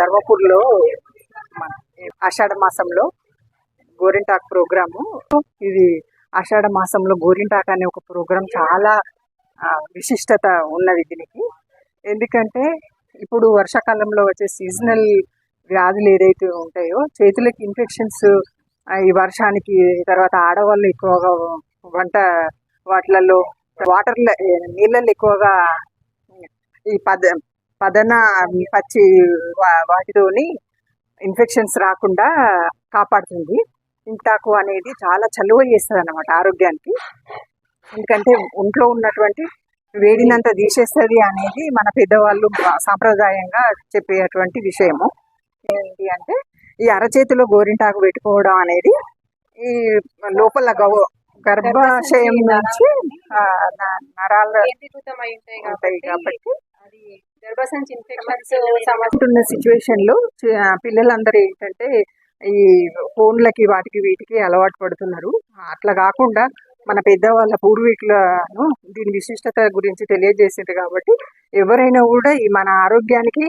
ధర్మపూర్లో మన ఆషాఢ మాసంలో గోరింటాకు ప్రోగ్రాము. ఇది ఆషాఢ మాసంలో గోరింటాకు అనే ఒక ప్రోగ్రాం చాలా విశిష్టత ఉన్నది దీనికి. ఎందుకంటే ఇప్పుడు వర్షాకాలంలో వచ్చే సీజనల్ వ్యాధులు ఏదైతే ఉంటాయో చేతులకి ఇన్ఫెక్షన్స్ ఈ వర్షానికి తర్వాత ఆడవాళ్ళు ఎక్కువగా వంట వాటిలలో వాటర్ నీళ్ళల్లో ఎక్కువగా ఈ పద పదన పచ్చి వా- వాటితోని ఇన్ఫెక్షన్స్ రాకుండా కాపాడుతుంది. ఇంటాకు అనేది చాలా చలువ చేస్తుంది అన్నమాట ఆరోగ్యానికి. ఎందుకంటే ఒంట్లో ఉన్నటువంటి వేడినంత తీసేస్తుంది అనేది మన పెద్దవాళ్ళు సాంప్రదాయంగా చెప్పేటువంటి విషయము. ఏంటి అంటే ఈ అరచేతిలో గోరింటాకు పెట్టుకోవడం అనేది ఈ లోపల గవ గర్భాశయం నుంచి నరాల ఉంటాయి కాబట్టి గర్భసంచి ఇన్ఫెక్షన్స్ సమస్య సిచ్యువేషన్లో పిల్లలందరూ ఏంటంటే ఈ ఫోన్లకి వాటికి వీటికి అలవాటు పడుతున్నారు. అట్లా కాకుండా మన పెద్దవాళ్ళ పూర్వీకులను దీని విశిష్టత గురించి తెలియజేసింది కాబట్టి ఎవరైనా కూడా ఈ మన ఆరోగ్యానికి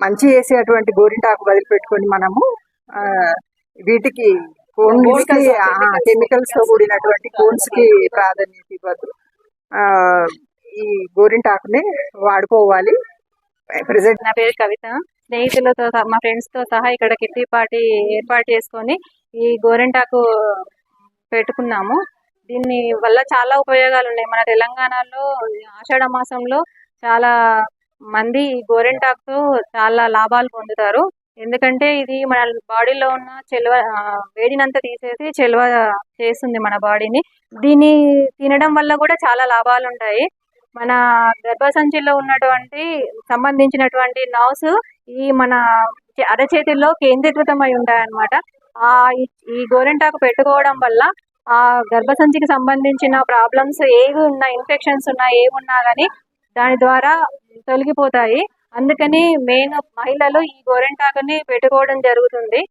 మంచి చేసేటువంటి గోరింటాకు వదిలిపెట్టుకొని మనము వీటికి కోన్స్కి కెమికల్స్తో కూడినటువంటి కోన్స్కి ప్రాధాన్యత ఇవ్వద్దు. ఆ, ఈ గోరింటాకుని వాడుకోవాలి. ప్రెసెంట్ నా పేరు కవిత. స్నేహితులతో మా ఫ్రెండ్స్తో సహా ఇక్కడ కిట్టి పార్టీ ఏర్పాటు చేసుకొని ఈ గోరింటాకు పెట్టుకున్నాము. దీన్ని వల్ల చాలా ఉపయోగాలు ఉన్నాయి. మన తెలంగాణలో ఆషాఢ మాసంలో చాలా మంది ఈ గోరింటాకుతో చాలా లాభాలు పొందుతారు. ఎందుకంటే ఇది మన బాడీలో ఉన్న చెల్వ వేడినంత వేడినంతా తీసేసి చెల్వ చేస్తుంది మన బాడీని. దీన్ని తినడం వల్ల కూడా చాలా లాభాలు ఉంటాయి. మన గర్భసంచిలో ఉన్నటువంటి సంబంధించినటువంటి నర్వ్స్ ఈ మన అరచేతిలో కేంద్రీకృతమై ఉంటాయన్నమాట. ఆ ఈ- గోరింటాకు పెట్టుకోవడం వల్ల ఆ గర్భసంచికి సంబంధించిన ప్రాబ్లమ్స్ ఏవి ఉన్నా ఇన్ఫెక్షన్స్ ఉన్నా ఏవి కానీ దాని ద్వారా తొలగిపోతాయి. అందుకని మెయిన్ మహిళలు ఈ గోరింటాకుని పెట్టుకోవడం జరుగుతుంది.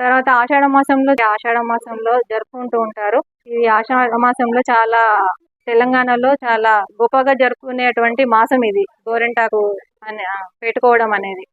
తర్వాత ఆషాఢ మాసంలో ఆషాఢ మాసంలో జరుపుకుంటూ ఉంటారు. ఈ ఆషాఢ మాసంలో చాలా తెలంగాణలో చాలా గొప్పగా జరుపుకునేటువంటి మాసం ఇది. గోరింటాకు అని పెట్టుకోవడం అనేది.